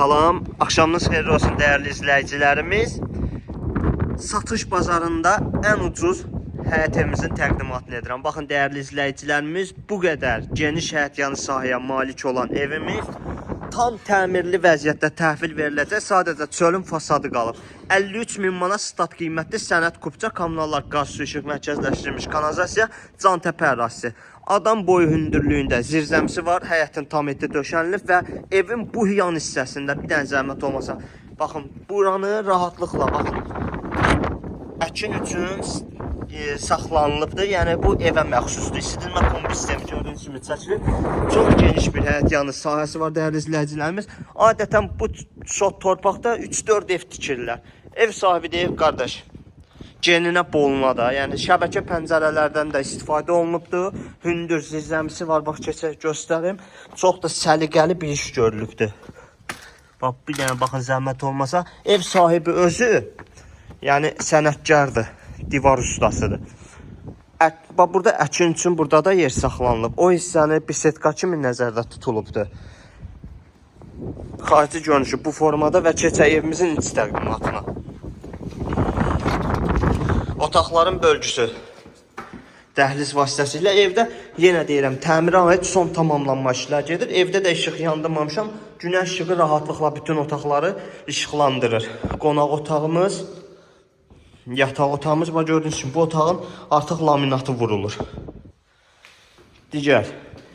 Salam, axşamınız xeyirli olsun dəyərli izləyicilərimiz. Satış bazarında ən ucuz həyət evimizin təqdimatını edirəm. Baxın dəyərli izləyicilərimiz, bu qədər geniş həyət yanı sahəyə malik olan evimiz tam təmirli vəziyyətdə təhvil veriləcək. Sadəcə çölün fasadı qalıb. 53 min manat stat qiymətli sənəd kupça kommunallar qaz su işıq mərkəzləşdirilmiş kanalizasiya Cantəpə ərazisi. Adam boyu hündürlüyündə zirzəmisi var, həyətin tam etdi döşənilib və evin bu yan hissəsində bir dənə zəhmət olmasa, baxın, buranı rahatlıqla baxın. Əkin üçün e, saxlanılıbdır. Yəni bu evə məxsusdur. İsidilmə kombi sistemi gördüyünüz kimi çəkilir. Çox geniş bir həyət yanı sahəsi var dəyərli izləyicilərimiz. Adətən bu şot torpaqda 3-4 ev tikirlər. Ev sahibi deyir, qardaş, geninə boluna da, yəni şəbəkə pəncərələrdən də istifadə olunubdur. Hündür zirzəmisi var, bax keçək göstərim. Çox da səliqəli bir iş görülübdür. Bax bir dənə baxın zəhmət olmasa, ev sahibi özü yəni sənətkardır, divar ustasıdır. Ət, bax burada əkin üçün burada da yer saxlanılıb. O hissəni bisetka kimi nəzərdə tutulubdur. Xarici görünüşü bu formada və keçək evimizin iç təqdimatına. Otaqların bölgüsü dəhliz vasitəsilə evdə yenə deyirəm təmirə aid son tamamlanma işlər gedir. Evdə də işıq yandırmamışam. Günəş işığı rahatlıqla bütün otaqları işıqlandırır. Qonaq otağımız, yataq otağımız var gördüyünüz kimi bu otağın artıq laminatı vurulur. Digər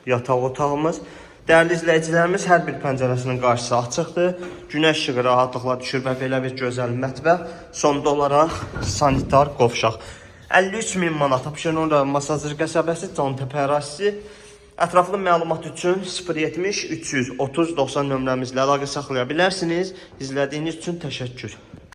yataq otağımız. Dəyərli izləyicilərimiz, hər bir pəncərəsinin qarşısı açıqdır. Günəş işığı rahatlıqla düşür və belə bir gözəl mətbəx. Sonda olaraq sanitar qovşaq. 53 min manat Abşeron rayon Masazır qəsəbəsi Cantəpə ərazisi. Ətraflı məlumat üçün 070 330 90 nömrəmizlə əlaqə saxlaya bilərsiniz. İzlədiyiniz üçün təşəkkür.